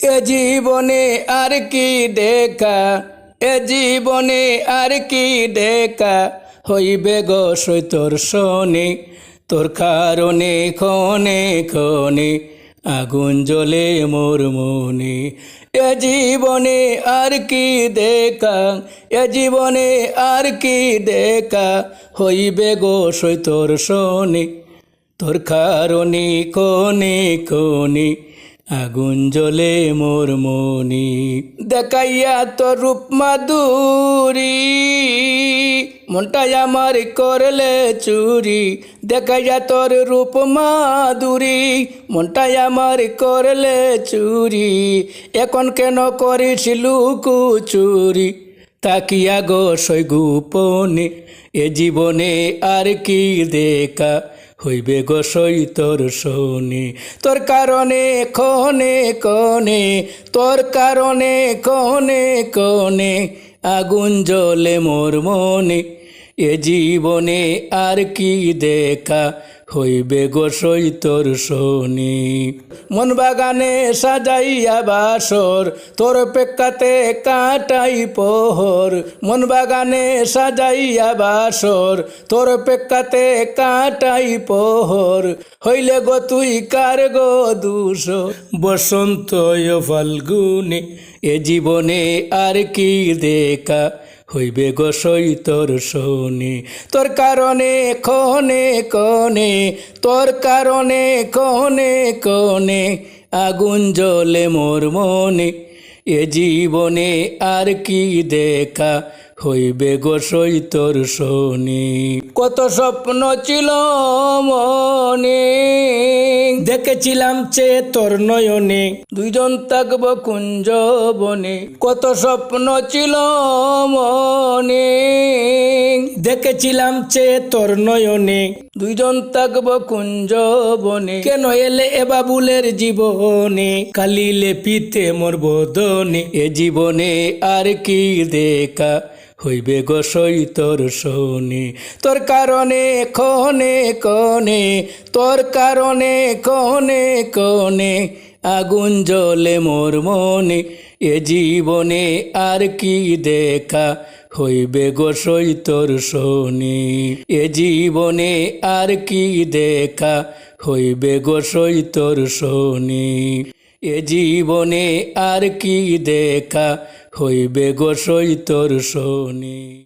এ জীবনে আর কি দেখা? এ জীবনে আর কি দেখা? হইবে গো সৈতর শনি, তোর কারণে ক্ষণে ক্ষণে আগুন জ্বলে মোর মনে এ জীবনে আর কি দেখা? এ জীবনে আর কি দেখা? হইবে গো সৈতর শনি, তোর কারণে কোনে কোনে আগুন জ্বলে মোর মনি, দেখাইয়া তোর রূপ মাধুরী। মনটাই আমার করলে চুরি, দেখাইয়া তোর রূপ মাধুরী। মনটাই আমার করলে চুরি, এখন কেন করিস লুকুচুরি তাকিয়া গো সই গোপনে, এ জীবনে আর কি দেখা? হইবে গোসই তোর শোনে। তোর কারণে কনে কনে, তোর কারণে কনে কনে, আগুন জলে মোর মনে। এ জীবনে আর কি দেখা হইবে গো সই তোর শোনে? মন বাগানে সাজাইয়া বাসর, তোর পেকাতে কাটাই পোহর। মন বাগানে সাজাইয়া বাসর, তোর পেকাতে কাটাই পোহর। হইলে গো তুই কার গো দুষ বসন্ত ফাল্গুনে এ জীবনে আর কি দেখা হইবে গোসই তোর শোনে। তোর কারণে কনে কনে, তোর কারণে কনে কনে আগুন জলে মোর মনে। এ জীবনে আর কি দেখা হইবে গো সই তোর শোনে। কত স্বপ্ন ছিল মনে, দেখেছিলাম চে তোর নয়নে, দুইজন থাকব কুঞ্জ বনে। কত স্বপ্ন ছিল মনে, দেখেছিলাম চে তোর নয়নে, দুইজন থাকব কুঞ্জ বনে। কেন এলে এ বাবুলের জীবনে কালিলে পিতে মোর বদনে এ জীবনে আর কি দেখা হইবে গো তোর শোনে। তোর কারণে কনে কনে, তোর কারণে কনে কনে, আগুন জ্বলে মোর মনে। এ জীবনে আর কি দেখা হইবে গো তোর শোনে। এ জীবনে আর কি দেখা হইবে গো তোর শোনে। এ জীবনে আর কি দেখা হইবে গো সই তোর শোনে